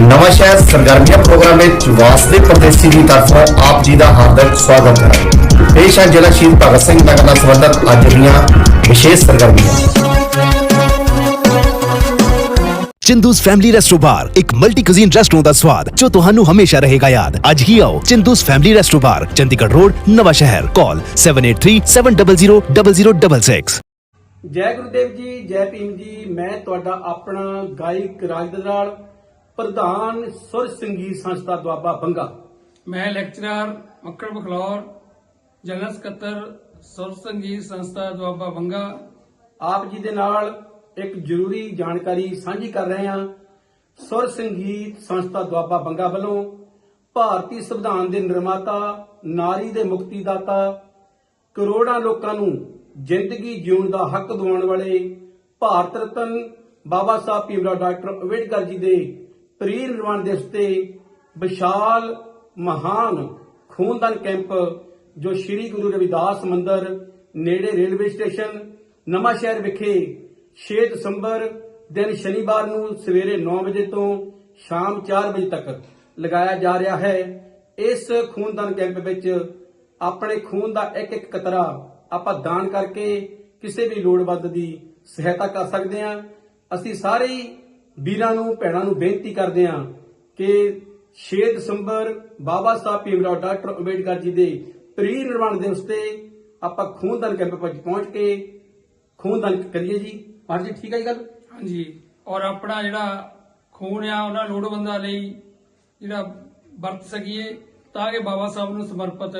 ਨਵਾਂ ਸ਼ਹਿਰ ਸਰਗਰਮੀਆਂ ਪ੍ਰੋਗਰਾਮ ਵਿੱਚ ਵਾਸਦੇ ਪਰਦੇਸੀ ਦੀ ਤਰਫੋਂ ਆਪ ਜੀ ਦਾ ਹਾਰਦਿਕ ਸਵਾਗਤ ਹੈ ਪੇਸ਼ ਹੈ ਜ਼ਿਲ੍ਹਾ ਸ਼ਹੀਦ ਭਗਤ ਸਿੰਘ ਨਗਰ ਨਾਲ ਸੰਬੰਧਿਤ ਅੱਜ ਦੀਆਂ ਵਿਸ਼ੇਸ਼ ਸਰਗਰਮੀਆਂ ਚਿੰਦੂਸ ਫੈਮਿਲੀ ਰੈਸਟੋ ਬਾਰ ਇੱਕ ਮਲਟੀ ਕੁਜ਼ੀਨ ਰੈਸਟੋਰੈਂਟ ਦਾ ਸਵਾਦ ਜੋ ਤੁਹਾਨੂੰ ਹਮੇਸ਼ਾ ਰਹੇਗਾ ਯਾਦ ਅੱਜ ਹੀ ਆਓ Chindu's family resto bar Chandigarh road Nawanshahr call 7837000066 ਜੈ ਗੁਰਦੇਵ ਜੀ ਜੈ ਭੀਮ ਜੀ ਮੈਂ ਤੁਹਾਡਾ ਆਪਣਾ ਗਾਇਕ ਰਾਜਦਰਾਲ ਪ੍ਰਧਾਨ ਸੁਰ ਸੰਗੀਤ ਸੰਸਥਾ ਦੁਆਬਾ ਬੰਗਾ। ਮੈਂ ਲੈਕਚਰਰ ਮੱਕੜ ਬਖਲੌਰ ਜਨਰਲ ਸਕੱਤਰ ਸੁਰ ਸੰਗੀਤ ਸੰਸਥਾ ਦੁਆਬਾ ਬੰਗਾ। ਆਪ ਜੀ ਦੇ ਨਾਲ ਇੱਕ ਜ਼ਰੂਰੀ ਜਾਣਕਾਰੀ ਸਾਂਝੀ ਕਰ ਰਹੇ ਹਾਂ। ਸੁਰ ਸੰਗੀਤ ਸੰਸਥਾ ਦੁਆਬਾ ਬੰਗਾ ਵੱਲੋਂ ਭਾਰਤੀ ਸੰਵਿਧਾਨ ਦੇ ਨਿਰਮਾਤਾ ਨਾਰੀ ਦੇ ਮੁਕਤੀਦਾਤਾ ਕਰੋੜਾਂ ਲੋਕਾਂ ਨੂੰ ਜ਼ਿੰਦਗੀ ਜਿਉਣ ਦਾ ਹੱਕ ਦਿਵਾਉਣ ਵਾਲੇ ਭਾਰਤ ਰਤਨ ਬਾਬਾ ਸਾਹਿਬ ਭੀਮਰਾਓ ਡਾਕਟਰ ਅੰਬੇਡਕਰ ਜੀ ਦੇ ਪ੍ਰੀ ਨਿਰਵਾਣ ਦਿਵਸ ਤੇ ਵਿਸ਼ਾਲ ਮਹਾਨ ਖੂਨਦਾਨ ਕੈਂਪ ਜੋ ਸ੍ਰੀ ਗੁਰੂ ਰਵਿਦਾਸ ਮੰਦਿਰ ਨੇੜੇ ਰੇਲਵੇ ਸਟੇਸ਼ਨ ਨਵਾਂ ਸ਼ਹਿਰ ਵਿਖੇ 6 ਦਸੰਬਰ ਦਿਨ ਸ਼ਨੀਵਾਰ ਨੂੰ ਸਵੇਰੇ 9 ਵਜੇ ਤੋਂ ਸ਼ਾਮ 4 ਵਜੇ ਤੱਕ ਲਗਾਇਆ ਜਾ ਰਿਹਾ ਹੈ। ਇਸ ਖੂਨਦਾਨ ਕੈਂਪ ਵਿੱਚ ਆਪਣੇ ਖੂਨ ਦਾ ਇੱਕ ਇੱਕ ਕਤਰਾ ਆਪਾਂ ਦਾਨ ਕਰਕੇ ਕਿਸੇ ਵੀ ਲੋੜਵੰਦ ਦੀ ਸਹਾਇਤਾ ਕਰ ਸਕਦੇ ਹਾਂ। ਅਸੀਂ ਸਾਰੇ ਵੀਰਾਂ ਨੂੰ ਭੈਣਾਂ ਨੂੰ ਬੇਨਤੀ ਕਰਦੇ ਹਾਂ ਕਿ 6 ਦਸੰਬਰ ਬਾਬਾ ਸਾਹਿਬ ਭੀਮਰਾਓ ਡਾਕਟਰ ਅੰਬੇਡਕਰ ਜੀ ਦੇ ਪ੍ਰੀ ਨਿਰਵਾਣ ਦਿਵਸ ਤੇ ਆਪਾਂ ਖੂਨਦਾਨ ਕੈਂਪ ਵਿੱਚ ਪਹੁੰਚ ਕੇ ਖੂਨਦਾਨ ਕਰੀਏ ਜੀ। ਹਾਂਜੀ ਠੀਕ ਹੈ ਜੀ ਗੱਲ? ਹਾਂਜੀ। ਔਰ ਆਪਣਾ ਜਿਹੜਾ ਖੂਨ ਆ ਉਹਨਾਂ ਲੋੜਵੰਦਾਂ ਲਈ ਜਿਹੜਾ ਵਰਤ ਸਕੀਏ ਤਾਂ ਕਿ ਬਾਬਾ ਸਾਹਿਬ ਨੂੰ ਸਮਰਪਿਤ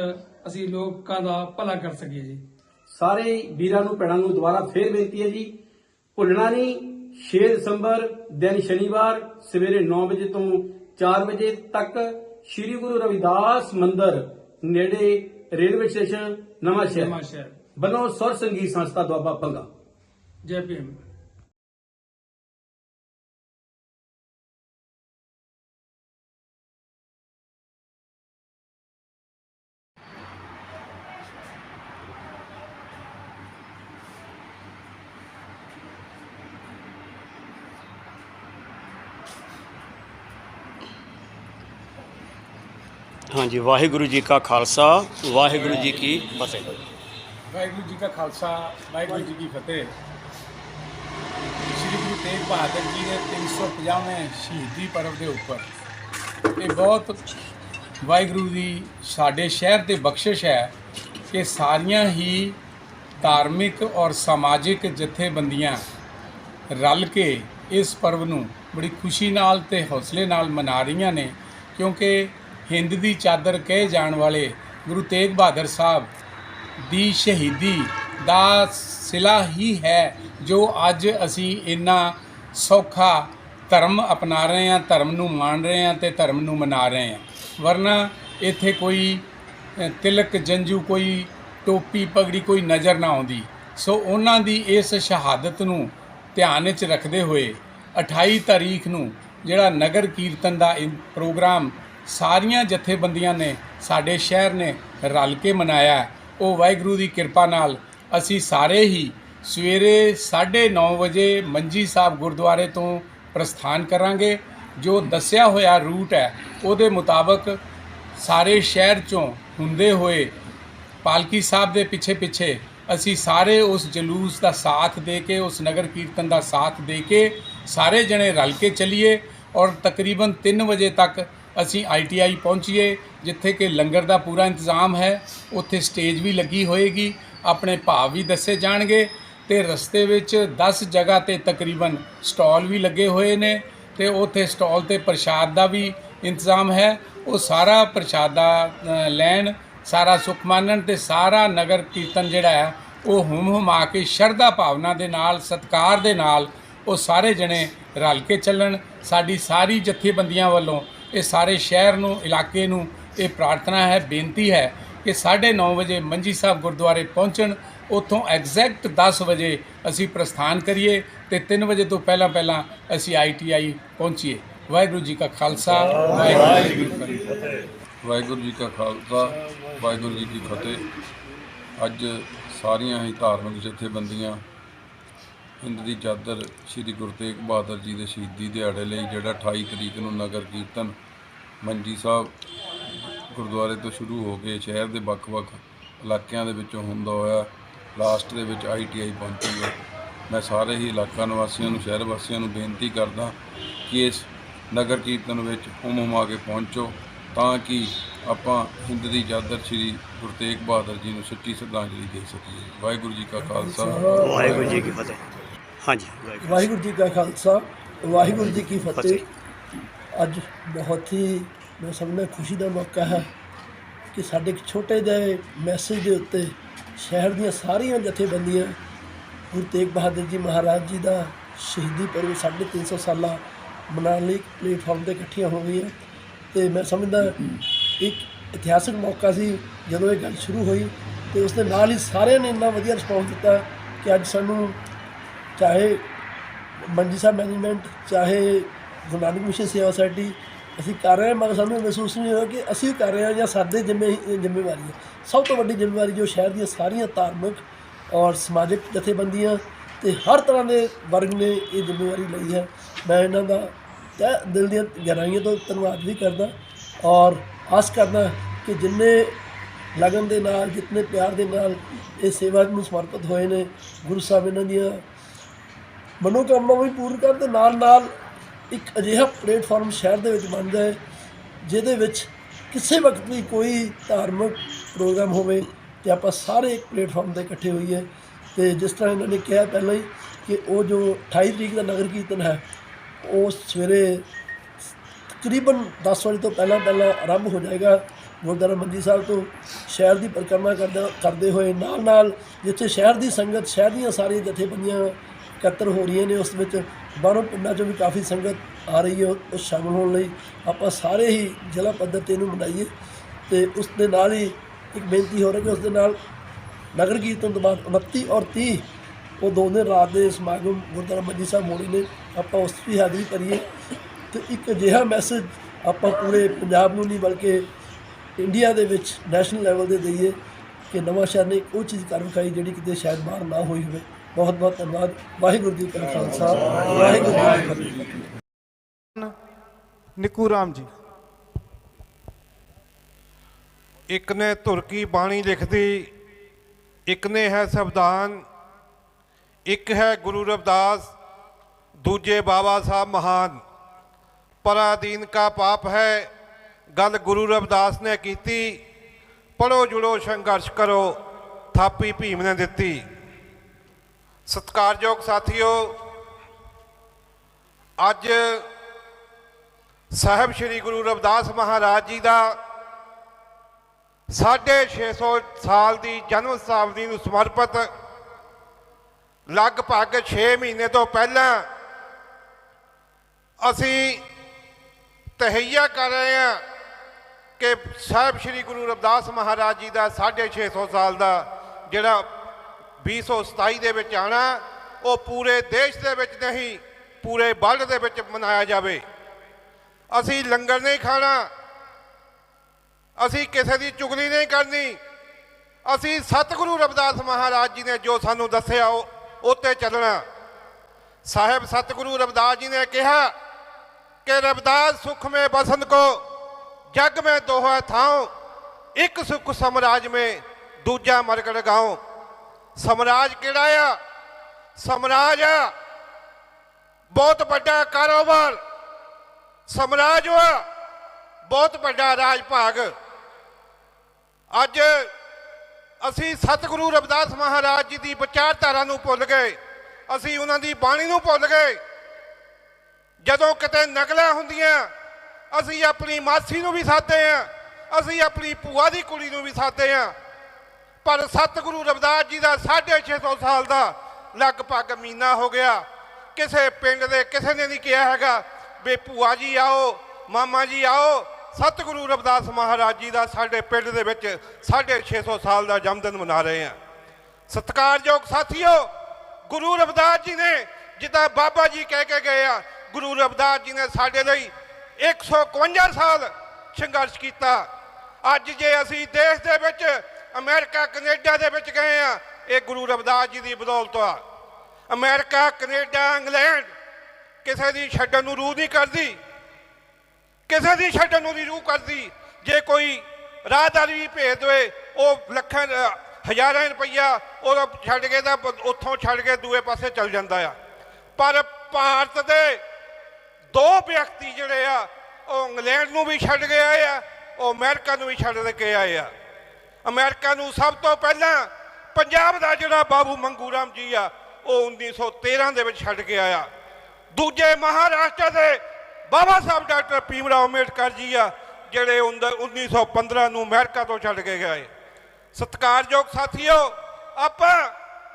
ਅਸੀਂ ਲੋਕਾਂ ਦਾ ਭਲਾ ਕਰ ਸਕੀਏ ਜੀ। ਸਾਰੇ ਵੀਰਾਂ ਨੂੰ ਭੈਣਾਂ ਨੂੰ ਦੁਬਾਰਾ ਫੇਰ ਬੇਨਤੀ ਹੈ ਜੀ। ਭੁੱਲਣਾ ਨਹੀਂ 6 ਦਸੰਬਰ ਦਿਨ ਸ਼ਨੀਵਾਰ ਸਵੇਰੇ 9 ਵਜੇ ਤੋਂ 4 ਵਜੇ ਤੱਕ ਸ੍ਰੀ ਗੁਰੂ ਰਵਿਦਾਸ ਮੰਦਿਰ ਨੇੜੇ ਰੇਲਵੇ ਸਟੇਸ਼ਨ ਨਵਾਂ ਸ਼ਹਿਰ ਵੱਲੋਂ ਸੁਰ ਸੰਗੀਤ ਸੰਸਥਾ ਦੁਆਬਾ ਪੰਗਾ। ਜੈ ਭੀਮ। ਹਾਂਜੀ, ਵਾਹਿਗੁਰੂ ਜੀ ਕਾ ਖਾਲਸਾ, ਵਾਹਿਗੁਰੂ ਜੀ ਕੀ ਫਤਿਹ। ਵਾਹਿਗੁਰੂ ਜੀ ਕਾ ਖਾਲਸਾ, ਵਾਹਿਗੁਰੂ ਜੀ ਕੀ ਫਤਿਹ। ਸ੍ਰੀ ਗੁਰੂ ਤੇਗ ਬਹਾਦਰ ਜੀ ਦੇ 350ਵੇਂ ਸ਼ਹੀਦੀ ਪਰਵ ਦੇ ਉੱਪਰ। ਇਹ ਬਹੁਤ ਵਾਹਿਗੁਰੂ ਦੀ ਸਾਡੇ ਸ਼ਹਿਰ ਤੇ ਬਖਸ਼ਿਸ਼ ਹੈ ਕਿ ਸਾਰੀਆਂ ਹੀ ਧਾਰਮਿਕ ਔਰ ਸਮਾਜਿਕ ਜਥੇਬੰਦੀਆਂ ਰਲ ਕੇ ਇਸ ਪਰਵ ਨੂੰ ਬੜੀ ਖੁਸ਼ੀ ਨਾਲ ਤੇ ਹੌਸਲੇ ਨਾਲ ਮਨਾ ਰਹੀਆਂ ਨੇ, ਕਿਉਂਕਿ ਹਿੰਦ ਦੀ ਚਾਦਰ ਕਹੇ ਜਾਣ ਵਾਲੇ ਗੁਰੂ ਤੇਗ ਬਹਾਦਰ ਸਾਹਿਬ ਦੀ ਸ਼ਹੀਦੀ ਦਾ ਸਿਲਾ ਹੀ ਹੈ ਜੋ ਅੱਜ ਅਸੀਂ ਇੰਨਾ ਸੌਖਾ ਧਰਮ ਅਪਣਾ ਰਹੇ ਹਾਂ, ਧਰਮ ਨੂੰ ਮੰਨ ਰਹੇ ਹਾਂ ਤੇ ਧਰਮ ਨੂੰ ਮਨਾ ਰਹੇ ਹਾਂ। ਵਰਨਾ ਇੱਥੇ ਕੋਈ ਤਿਲਕ ਜੰਜੂ, ਕੋਈ ਟੋਪੀ ਪਗੜੀ ਕੋਈ ਨਜ਼ਰ ਨਾ ਆਉਂਦੀ। ਸੋ ਉਹਨਾਂ ਦੀ ਇਸ ਸ਼ਹਾਦਤ ਨੂੰ ਧਿਆਨ ਵਿੱਚ ਰੱਖਦੇ ਹੋਏ 28 ਤਾਰੀਖ ਨੂੰ ਜਿਹੜਾ ਨਗਰ ਕੀਰਤਨ ਦਾ ਇਹ ਪ੍ਰੋਗਰਾਮ ਸਾਰੀਆਂ ਜਥੇਬੰਦੀਆਂ ਨੇ ਸਾਡੇ ਸ਼ਹਿਰ ਨੇ ਰਲ ਕੇ ਮਨਾਇਆ ਉਹ ਵਾਹਿਗੁਰੂ ਦੀ ਕਿਰਪਾ ਨਾਲ ਅਸੀਂ ਸਾਰੇ ਹੀ ਸਵੇਰੇ 9:30 ਵਜੇ ਮੰਜੀ ਸਾਹਿਬ ਗੁਰਦੁਆਰੇ ਤੋਂ ਪ੍ਰਸਥਾਨ ਕਰਾਂਗੇ। ਜੋ ਦੱਸਿਆ ਹੋਇਆ ਰੂਟ ਹੈ, ਉਹਦੇ ਮੁਤਾਬਕ ਸਾਰੇ ਸ਼ਹਿਰ ਚੋਂ ਹੁੰਦੇ ਹੋਏ ਪਾਲਕੀ ਸਾਹਿਬ ਦੇ ਪਿੱਛੇ ਪਿੱਛੇ ਅਸੀਂ ਸਾਰੇ ਉਸ ਜਲੂਸ ਦਾ ਸਾਥ ਦੇ ਕੇ, ਉਸ ਨਗਰ ਕੀਰਤਨ ਦਾ ਸਾਥ ਦੇ ਕੇ ਸਾਰੇ ਜਣੇ ਰਲ ਕੇ ਚੱਲੀਏ ਔਰ ਤਕਰੀਬਨ 3 ਵਜੇ ਤੱਕ ਅਸੀਂ ਆਈਟੀਆਈ ਪਹੁੰਚੀਏ, ਜਿੱਥੇ ਕਿ ਲੰਗਰ ਦਾ ਪੂਰਾ ਇੰਤਜ਼ਾਮ ਹੈ, ਉੱਥੇ ਸਟੇਜ ਵੀ ਲੱਗੀ ਹੋਏਗੀ, ਆਪਣੇ ਭਾਵ ਵੀ ਦੱਸੇ ਜਾਣਗੇ, ਤੇ ਰਸਤੇ ਵਿੱਚ 10 ਜਗ੍ਹਾ ਤੇ ਤਕਰੀਬਨ ਸਟਾਲ ਵੀ ਲੱਗੇ ਹੋਏ ਨੇ, ਤੇ ਉੱਥੇ ਸਟਾਲ ਤੇ ਪ੍ਰਸ਼ਾਦ ਦਾ ਵੀ ਇੰਤਜ਼ਾਮ ਹੈ, ਉਹ ਸਾਰਾ ਪ੍ਰਸ਼ਾਦਾ ਲੈਣ, ਸਾਰਾ ਸੁਖ ਮਾਨਣ ਤੇ ਸਾਰਾ ਨਗਰ ਕੀਰਤਨ ਜਿਹੜਾ ਹੈ, ਉਹ ਹੁਮ ਹੁਮਾ ਕੇ ਸ਼ਰਧਾ ਭਾਵਨਾ ਦੇ ਨਾਲ, ਸਤਕਾਰ ਦੇ ਨਾਲ, ਉਹ ਸਾਰੇ ਜਣੇ ਰਲ ਕੇ ਚੱਲਣ, ਸਾਡੀ ਸਾਰੀ ਜਥੇਬੰਦੀਆਂ ਵੱਲੋਂ ਇਹ ਸਾਰੇ ਸ਼ਹਿਰ ਨੂੰ, ਇਲਾਕੇ ਨੂੰ ਇਹ ਪ੍ਰਾਰਥਨਾ ਹੈ, ਬੇਨਤੀ ਹੈ ਕਿ 9:30 ਵਜੇ ਮੰਜੀ ਸਾਹਿਬ ਗੁਰਦੁਆਰੇ ਪਹੁੰਚਣ। ਉੱਥੋਂ ਐਗਜ਼ੈਕਟ 10 ਵਜੇ ਅਸੀਂ ਪ੍ਰਸਥਾਨ ਕਰੀਏ ਤੇ 3 ਵਜੇ ਤੋਂ ਪਹਿਲਾਂ ਪਹਿਲਾਂ ਅਸੀਂ ਆਈਟੀਆਈ ਪਹੁੰਚੀਏ। ਵਾਹਿਗੁਰੂ ਜੀ ਕਾ ਖਾਲਸਾ, ਵਾਹਿਗੁਰੂ ਜੀ ਕੀ ਫਤਿਹ। ਵਾਹਿਗੁਰੂ ਜੀ ਕਾ ਖਾਲਸਾ, ਵਾਹਿਗੁਰੂ ਜੀ ਕੀ ਫਤਿਹ। ਅੱਜ ਸਾਰੀਆਂ ਹੀ ਧਾਰਮਿਕ ਜਥੇਬੰਦੀਆਂ ਹਿੰਦ ਦੀ ਚਾਦਰ ਸ੍ਰੀ ਗੁਰੂ ਤੇਗ ਬਹਾਦਰ ਜੀ ਦੇ ਸ਼ਹੀਦੀ ਦਿਹਾੜੇ ਲਈ ਜਿਹੜਾ 28 ਤਰੀਕ ਨੂੰ ਨਗਰ ਕੀਰਤਨ ਮੰਜੀ ਸਾਹਿਬ ਗੁਰਦੁਆਰੇ ਤੋਂ ਸ਼ੁਰੂ ਹੋ ਕੇ ਸ਼ਹਿਰ ਦੇ ਵੱਖ-ਵੱਖ ਇਲਾਕਿਆਂ ਦੇ ਵਿੱਚੋਂ ਹੁੰਦਾ ਹੋਇਆ, ਲਾਸਟ ਦੇ ਵਿੱਚ ਆਈਟੀਆਈ ਪਹੁੰਚੂਗਾ ਮੈਂ ਸਾਰੇ ਹੀ ਇਲਾਕਾ ਨਿਵਾਸੀਆਂ ਨੂੰ, ਸ਼ਹਿਰ ਵਾਸੀਆਂ ਨੂੰ ਬੇਨਤੀ ਕਰਦਾ ਕਿ ਇਸ ਨਗਰ ਕੀਰਤਨ ਵਿੱਚ ਹੁਮ ਹੁਮਾ ਕੇ ਪਹੁੰਚੋ ਤਾਂ ਕਿ ਆਪਾਂ ਹਿੰਦ ਦੀ ਚਾਦਰ ਸ੍ਰੀ ਗੁਰੂ ਤੇਗ ਬਹਾਦਰ ਜੀ ਨੂੰ ਸੱਚੀ ਸ਼ਰਧਾਂਜਲੀ ਦੇ ਸਕੀਏ। ਵਾਹਿਗੁਰੂ ਜੀ ਕਾ ਖਾਲਸਾ। ਵਾਹਿਗੁਰੂ ਜੀ ਕੀ ਫਤਿਹ। ਹਾਂਜੀ। ਵਾਹਿਗੁਰੂ ਜੀ ਕਾ ਖਾਲਸਾ ਵਾਹਿਗੁਰੂ ਜੀ ਕੀ ਫਤਿਹ। ਅੱਜ ਬਹੁਤ ਹੀ ਮੈਂ ਸਮਝਦਾ ਖੁਸ਼ੀ ਦਾ ਮੌਕਾ ਹੈ ਕਿ ਸਾਡੇ ਇੱਕ ਛੋਟੇ ਜਿਹੇ ਮੈਸੇਜ ਦੇ ਉੱਤੇ ਸ਼ਹਿਰ ਦੀਆਂ ਸਾਰੀਆਂ ਜਥੇਬੰਦੀਆਂ ਗੁਰੂ ਤੇਗ ਬਹਾਦਰ ਜੀ ਮਹਾਰਾਜ ਜੀ ਦਾ ਸ਼ਹੀਦੀ ਪਰਵ 350 ਸਾਲਾ ਮਨਾਉਣ ਲਈ ਪਲੇਟਫਾਰਮ ਤੇ ਇਕੱਠੀਆਂ ਹੋ ਗਈਆਂ। ਤੇ ਮੈਂ ਸਮਝਦਾ ਇੱਕ ਇਤਿਹਾਸਕ ਮੌਕਾ ਸੀ ਜਦੋਂ ਇਹ ਗੱਲ ਸ਼ੁਰੂ ਹੋਈ ਤੇ ਉਸ ਦੇ ਨਾਲ ਹੀ ਸਾਰਿਆਂ ਨੇ ਇੰਨਾ ਵਧੀਆ ਰਿਸਪੌਂਸ ਦਿੱਤਾ ਕਿ ਅੱਜ ਸਾਨੂੰ ਚਾਹੇ ਮੰਡੀ ਸਾਹਿਬ ਮੈਨੇਜਮੈਂਟ, ਚਾਹੇ ਗੁਰੂ ਨਾਨਕ ਮਿਸ਼ਨ ਸੇਵਾ ਸੁਸਾਇਟੀ, ਅਸੀਂ ਕਰ ਰਹੇ ਹਾਂ, ਮਗਰ ਸਾਨੂੰ ਮਹਿਸੂਸ ਨਹੀਂ ਹੋਇਆ ਕਿ ਅਸੀਂ ਕਰ ਰਹੇ ਹਾਂ ਜਾਂ ਸਾਡੇ ਜਿੰਮੇ ਜ਼ਿੰਮੇਵਾਰੀ ਹੈ। ਸਭ ਤੋਂ ਵੱਡੀ ਜ਼ਿੰਮੇਵਾਰੀ ਜੋ ਸ਼ਹਿਰ ਦੀਆਂ ਸਾਰੀਆਂ ਧਾਰਮਿਕ ਔਰ ਸਮਾਜਿਕ ਜਥੇਬੰਦੀਆਂ ਤੇ ਹਰ ਤਰ੍ਹਾਂ ਦੇ ਵਰਗ ਨੇ ਇਹ ਜ਼ਿੰਮੇਵਾਰੀ ਲਈ ਹੈ। ਮੈਂ ਇਹਨਾਂ ਦਾ ਤਹਿ ਦਿਲ ਦੀਆਂ ਗਹਿਰਾਈਆਂ ਤੋਂ ਧੰਨਵਾਦ ਵੀ ਕਰਦਾ ਔਰ ਆਸ ਕਰਦਾ ਕਿ ਜਿੰਨੇ ਲਗਨ ਦੇ ਨਾਲ ਜਿਤਨੇ ਪਿਆਰ ਦੇ ਨਾਲ ਇਹ ਸੇਵਾ ਨੂੰ ਸਮਰਪਿਤ ਹੋਏ ਨੇ, ਗੁਰੂ ਸਾਹਿਬ ਇਹਨਾਂ ਦੀਆਂ ਮਨੋਕਾਮਨਾ ਵੀ ਪੂਰਨ ਕਰਨ ਦੇ ਨਾਲ ਨਾਲ ਇੱਕ ਅਜਿਹਾ ਪਲੇਟਫਾਰਮ ਸ਼ਹਿਰ ਦੇ ਵਿੱਚ ਬਣ ਜਾਏ, ਜਿਹਦੇ ਵਿੱਚ ਕਿਸੇ ਵਕਤ ਵੀ ਕੋਈ ਧਾਰਮਿਕ ਪ੍ਰੋਗਰਾਮ ਹੋਵੇ ਤੇ ਆਪਾਂ ਸਾਰੇ ਇੱਕ ਪਲੇਟਫਾਰਮ ਤੇ ਇਕੱਠੇ ਹੋਈਏ। ਤੇ ਜਿਸ ਤਰ੍ਹਾਂ ਇਹਨਾਂ ਨੇ ਕਿਹਾ ਪਹਿਲਾਂ ਹੀ ਕਿ ਉਹ ਜੋ 28 ਤਰੀਕ ਦਾ ਨਗਰ ਕੀਰਤਨ ਹੈ, ਉਹ ਸਵੇਰੇ ਤਕਰੀਬਨ 10 ਵਜੇ ਤੋਂ ਪਹਿਲਾਂ ਪਹਿਲਾਂ ਆਰੰਭ ਹੋ ਜਾਏਗਾ। ਗੁਰਦੁਆਰਾ ਮੰਜੀ ਸਾਹਿਬ ਤੋਂ ਸ਼ਹਿਰ ਦੀ ਪਰਿਕਰਮਾ ਕਰਦੇ ਕਰਦੇ ਹੋਏ ਨਾਲ ਨਾਲ ਜਿੱਥੇ ਸ਼ਹਿਰ ਦੀ ਸੰਗਤ, ਸ਼ਹਿਰ ਦੀਆਂ ਸਾਰੀਆਂ ਜਥੇਬੰਦੀਆਂ ਇਕੱਤਰ ਹੋ ਰਹੀਆਂ ਨੇ, ਉਸ ਵਿੱਚ ਬਾਹਰੋਂ ਪਿੰਡਾਂ ਚੋਂ ਵੀ ਕਾਫੀ ਸੰਗਤ ਆ ਰਹੀ ਹੈ, ਉਹ ਸ਼ਾਮਲ ਹੋਣ ਲਈ ਆਪਾਂ ਸਾਰੇ ਹੀ ਜ਼ਿਲ੍ਹਾ ਪੱਧਰ ਤੇ ਇਹਨੂੰ ਮਨਾਈਏ ਤੇ ਉਸ ਦੇ ਨਾਲ ਹੀ ਇੱਕ ਬੇਨਤੀ ਹੋ ਰਹੀ ਕਿ ਉਸ ਦੇ ਨਾਲ ਨਗਰ ਕੀਰਤਨ ਤੋਂ ਬਾਅਦ 29 ਔਰ 30 ਉਹ ਦੋ ਦਿਨ ਰਾਤ ਦੇ ਸਮਾਗਮ ਗੁਰਦੁਆਰਾ ਮੰਜੀ ਸਾਹਿਬ ਮੋੜੀ ਨੇ, ਆਪਾਂ ਉਸ 'ਚ ਵੀ ਹਾਜ਼ਰੀ ਭਰੀਏ ਤੇ ਇੱਕ ਅਜਿਹਾ ਮੈਸੇਜ ਆਪਾਂ ਪੂਰੇ ਪੰਜਾਬ ਨੂੰ ਨਹੀਂ ਬਲਕਿ ਇੰਡੀਆ ਦੇ ਵਿੱਚ ਨੈਸ਼ਨਲ ਲੈਵਲ ਤੇ ਦਈਏ ਕਿ ਨਵਾਂ ਸ਼ਹਿਰ ਨੇ ਉਹ ਚੀਜ਼ ਕਰ ਵਿਖਾਈ ਜਿਹੜੀ ਕਿਤੇ ਸ਼ਾਇਦ ਬਾਹਰ ਨਾ ਹੋਈ ਹੋਵੇ। ਬਹੁਤ ਬਹੁਤ ਧੰਨਵਾਦ। ਵਾਹਿਗੁਰੂ ਜੀ ਕਾ ਖਾਲਸਾ, ਵਾਹਿਗੁਰੂ ਜੀ ਕੀ ਫਤਿਹ। ਨਿੱਕੂ ਰਾਮ ਜੀ। ਇੱਕ ਨੇ ਤੁਰਕੀ ਬਾਣੀ ਲਿਖਦੀ, ਇੱਕ ਨੇ ਹੈ ਸੰਵਿਧਾਨ, ਇੱਕ ਹੈ ਗੁਰੂ ਰਵਿਦਾਸ, ਦੂਜੇ ਬਾਬਾ ਸਾਹਿਬ ਮਹਾਨ। ਪਰਾਧੀਨ ਕਾ ਪਾਪ ਹੈ, ਗੱਲ ਗੁਰੂ ਰਵਿਦਾਸ ਨੇ ਕੀਤੀ ਪੜੋ ਜੁੜੋ ਸੰਘਰਸ਼ ਕਰੋ, ਥਾਪੀ ਭੀਮ ਨੇ ਦਿੱਤੀ। ਸਤਿਕਾਰਯੋਗ ਸਾਥੀਓ, ਅੱਜ ਸਾਹਿਬ ਸ੍ਰੀ ਗੁਰੂ ਰਵਿਦਾਸ ਮਹਾਰਾਜ ਜੀ ਦਾ 650 ਸਾਲ ਦੀ ਜਨਮ ਸ਼ਤਾਬਦੀ ਨੂੰ ਸਮਰਪਿਤ ਲਗਭਗ 6 ਮਹੀਨੇ ਤੋਂ ਪਹਿਲਾਂ ਅਸੀਂ ਤਹਈਆ ਕਰ ਰਹੇ ਹਾਂ ਕਿ ਸਾਹਿਬ ਸ੍ਰੀ ਗੁਰੂ ਰਵਿਦਾਸ ਮਹਾਰਾਜ ਜੀ ਦਾ 650 ਸਾਲ ਦਾ ਜਿਹੜਾ 2027 ਦੇ ਵਿੱਚ ਆਣਾ ਉਹ ਪੂਰੇ ਦੇਸ਼ ਦੇ ਵਿੱਚ ਨਹੀਂ, ਪੂਰੇ ਵਰਲਡ ਦੇ ਵਿੱਚ ਮਨਾਇਆ ਜਾਵੇ। ਅਸੀਂ ਲੰਗਰ ਨਹੀਂ ਖਾਣਾ, ਅਸੀਂ ਕਿਸੇ ਦੀ ਚੁਗਲੀ ਨਹੀਂ ਕਰਨੀ, ਅਸੀਂ ਸਤਿਗੁਰੂ ਰਵਿਦਾਸ ਮਹਾਰਾਜ ਜੀ ਨੇ ਜੋ ਸਾਨੂੰ ਦੱਸਿਆ, ਉਹ ਉੱਤੇ ਚੱਲਣਾ। ਸਾਹਿਬ ਸਤਿਗੁਰੂ ਰਵਿਦਾਸ ਜੀ ਨੇ ਕਿਹਾ ਕਿ ਰਵਿਦਾਸ ਸੁਖ ਮੇ ਬਸਨ ਕੋ, ਜਗ ਮੇ ਦੋਹਾ ਥਾਉ, ਇੱਕ ਸੁਖ ਸਮਰਾਜ ਮੇ ਦੂਜਾ ਮਰਗੜ ਗਾਉ। ਸਮਰਾਜ ਕਿਹੜਾ ਆ? ਸਮਰਾਜ ਆ। ਬਹੁਤ ਵੱਡਾ ਕਾਰੋਬਾਰ। ਸਮਰਾਜ ਵਾ। ਬਹੁਤ ਵੱਡਾ ਰਾਜ ਭਾਗ ਅੱਜ ਅਸੀਂ ਸਤਿਗੁਰੂ ਰਵਿਦਾਸ ਮਹਾਰਾਜ ਜੀ ਦੀ ਵਿਚਾਰਧਾਰਾ ਨੂੰ ਭੁੱਲ ਗਏ। ਅਸੀਂ ਉਹਨਾਂ ਦੀ ਬਾਣੀ ਨੂੰ ਭੁੱਲ ਗਏ। ਜਦੋਂ ਕਿਤੇ ਨਕਲਾਂ ਹੁੰਦੀਆਂ, ਅਸੀਂ ਆਪਣੀ ਮਾਸੀ ਨੂੰ ਵੀ ਸਾਦੇ ਆ ਅਸੀਂ ਆਪਣੀ ਭੂਆ ਦੀ ਕੁੜੀ ਨੂੰ ਵੀ ਸਾਦੇ ਆ ਪਰ ਸਤਿਗੁਰੂ ਰਵਿਦਾਸ ਜੀ ਦਾ 650 ਸਾਲ ਦਾ ਲਗਭਗ ਮਹੀਨਾ ਹੋ ਗਿਆ। ਕਿਸੇ ਪਿੰਡ ਦੇ ਕਿਸੇ ਨੇ ਨਹੀਂ ਕਿਹਾ ਹੈਗਾ ਵੀ ਭੂਆ ਜੀ ਆਓ, ਮਾਮਾ ਜੀ ਆਓ। ਸਤਿਗੁਰੂ ਰਵਿਦਾਸ ਮਹਾਰਾਜ ਜੀ ਦਾ ਸਾਡੇ ਪਿੰਡ ਦੇ ਵਿੱਚ 650 ਸਾਲ ਦਾ ਜਨਮਦਿਨ ਮਨਾ ਰਹੇ ਆ ਸਤਿਕਾਰਯੋਗ ਸਾਥੀਓ, ਗੁਰੂ ਰਵਿਦਾਸ ਜੀ ਨੇ ਜਿੱਦਾਂ ਬਾਬਾ ਜੀ ਕਹਿ ਕੇ ਗਏ ਆ, ਗੁਰੂ ਰਵਿਦਾਸ ਜੀ ਨੇ ਸਾਡੇ ਲਈ 151 ਸਾਲ ਸੰਘਰਸ਼ ਕੀਤਾ। ਅੱਜ ਜੇ ਅਸੀਂ ਦੇਸ਼ ਦੇ ਵਿੱਚ ਅਮਰੀਕਾ, ਕੈਨੇਡਾ ਦੇ ਵਿੱਚ ਗਏ ਆ। ਇਹ ਗੁਰੂ ਰਵਿਦਾਸ ਜੀ ਦੀ ਬਦੌਲਤ ਆ। ਅਮਰੀਕਾ, ਕੈਨੇਡਾ, ਇੰਗਲੈਂਡ ਕਿਸੇ ਦੀ ਛੱਡਣ ਨੂੰ ਰੂਹ ਨਹੀਂ ਕਰਦੀ। ਕਿਸੇ ਦੀ ਛੱਡਣ ਨੂੰ ਨਹੀਂ ਰੂਹ ਕਰਦੀ। ਜੇ ਕੋਈ ਰਾਹਦਾਰੀ ਵੀ ਭੇਜ ਦੇਵੇ, ਉਹ ਲੱਖਾਂ ਹਜ਼ਾਰਾਂ ਰੁਪਈਆ ਉਹ ਛੱਡ ਕੇ ਤਾਂ ਉੱਥੋਂ ਛੱਡ ਕੇ ਦੂਏ ਪਾਸੇ ਚਲ ਜਾਂਦਾ ਆ। ਪਰ ਭਾਰਤ ਦੇ ਦੋ ਵਿਅਕਤੀ ਜਿਹੜੇ ਆ, ਉਹ ਇੰਗਲੈਂਡ ਨੂੰ ਵੀ ਛੱਡ ਕੇ ਆਏ ਆ, ਉਹ ਅਮਰੀਕਾ ਨੂੰ ਵੀ ਛੱਡ ਕੇ ਆਏ ਆ। ਅਮਰੀਕਾ ਨੂੰ ਸਭ ਤੋਂ ਪਹਿਲਾਂ ਪੰਜਾਬ ਦਾ ਜਿਹੜਾ ਬਾਬੂ ਮੰਗੂ ਰਾਮ ਜੀ ਆ, ਉਹ 1913 ਦੇ ਵਿੱਚ ਛੱਡ ਕੇ ਆਇਆ। ਦੂਜੇ ਮਹਾਰਾਸ਼ਟਰ ਦੇ ਬਾਬਾ ਸਾਹਿਬ ਡਾਕਟਰ ਭੀਮ ਰਾਓ ਅੰਬੇਡਕਰ ਜੀ ਆ, ਜਿਹੜੇ ਉੰਦ- 1915 ਨੂੰ ਅਮਰੀਕਾ ਤੋਂ ਛੱਡ ਕੇ ਗਏ। ਸਤਿਕਾਰਯੋਗ ਸਾਥੀਓ, ਆਪਾਂ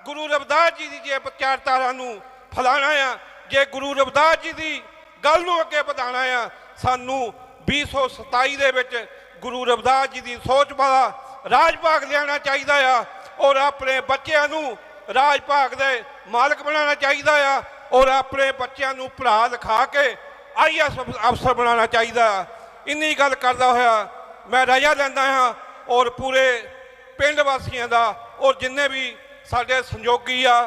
ਗੁਰੂ ਰਵਿਦਾਸ ਜੀ ਦੀ ਜੇ ਵਿਚਾਰਧਾਰਾ ਨੂੰ ਫਲਾਣਾ ਆ, ਜੇ ਗੁਰੂ ਰਵਿਦਾਸ ਜੀ ਦੀ ਗੱਲ ਨੂੰ ਅੱਗੇ ਵਧਾਉਣਾ ਆ, ਸਾਨੂੰ 2027 ਦੇ ਵਿੱਚ ਗੁਰੂ ਰਵਿਦਾਸ ਜੀ ਦੀ ਸੋਚ ਵਾਲਾ ਰਾਜ ਭਾਗ ਲਿਆਉਣਾ ਚਾਹੀਦਾ ਆ ਔਰ ਆਪਣੇ ਬੱਚਿਆਂ ਨੂੰ ਰਾਜ ਭਾਗ ਦੇ ਮਾਲਕ ਬਣਾਉਣਾ ਚਾਹੀਦਾ ਆ ਔਰ ਆਪਣੇ ਬੱਚਿਆਂ ਨੂੰ ਪੜ੍ਹਾ ਲਿਖਾ ਕੇ ਆਈਐਸ ਅਫਸਰ ਬਣਾਉਣਾ ਚਾਹੀਦਾ। ਆ ਇੰਨੀ ਗੱਲ ਕਰਦਾ ਹੋਇਆ ਮੈਂ ਰਜਾ ਲੈਂਦਾ ਹਾਂ ਔਰ ਪੂਰੇ ਪਿੰਡ ਵਾਸੀਆਂ ਦਾ ਔਰ ਜਿੰਨੇ ਵੀ ਸਾਡੇ ਸੰਯੋਗੀ ਆ,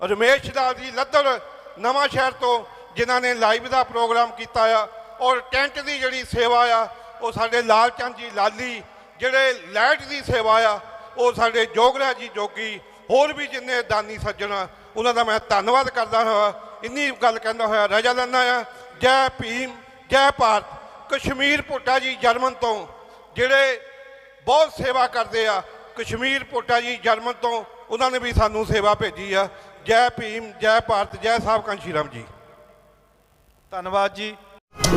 ਰਮੇਸ਼ ਲਾਲ ਜੀ ਲੱਦੜ ਨਵਾਂ ਸ਼ਹਿਰ ਤੋਂ ਜਿਨ੍ਹਾਂ ਨੇ ਲਾਈਵ ਦਾ ਪ੍ਰੋਗਰਾਮ ਕੀਤਾ ਆ ਔਰ ਟੈਂਟ ਦੀ ਜਿਹੜੀ ਸੇਵਾ ਆ, ਉਹ ਸਾਡੇ ਲਾਲ ਚੰਦ ਜੀ ਲਾਲੀ ਜਿਹੜੇ ਲਾਈਟ ਦੀ ਸੇਵਾ ਆ, ਉਹ ਸਾਡੇ ਜੋਗਰਾ ਜੀ ਜੋਗੀ, ਹੋਰ ਵੀ ਜਿੰਨੇ ਦਾਨੀ ਸੱਜਣ ਆ, ਉਹਨਾਂ ਦਾ ਮੈਂ ਧੰਨਵਾਦ ਕਰਦਾ ਹਾਂ। ਇੰਨੀ ਗੱਲ ਕਹਿੰਦਾ ਹੋਇਆ ਰਜਾ ਲੈਂਦਾ ਆ, ਜੈ ਭੀਮ, ਜੈ ਭਾਰਤ। ਕਸ਼ਮੀਰ ਭੁੱਟਾ ਜੀ ਜਰਮਨ ਤੋਂ ਜਿਹੜੇ ਬਹੁਤ ਸੇਵਾ ਕਰਦੇ ਆ, ਕਸ਼ਮੀਰ ਪੋਟਾ ਜੀ ਜਰਮਨ ਤੋਂ ਉਹਨਾਂ ਨੇ ਵੀ ਸਾਨੂੰ ਸੇਵਾ ਭੇਜੀ ਆ। ਜੈ ਭੀਮ, ਜੈ ਭਾਰਤ, ਜੈ ਸਾਹਿਬ ਕਾਂਸ਼ੀ ਰਾਮ ਜੀ। ਧੰਨਵਾਦ ਜੀ।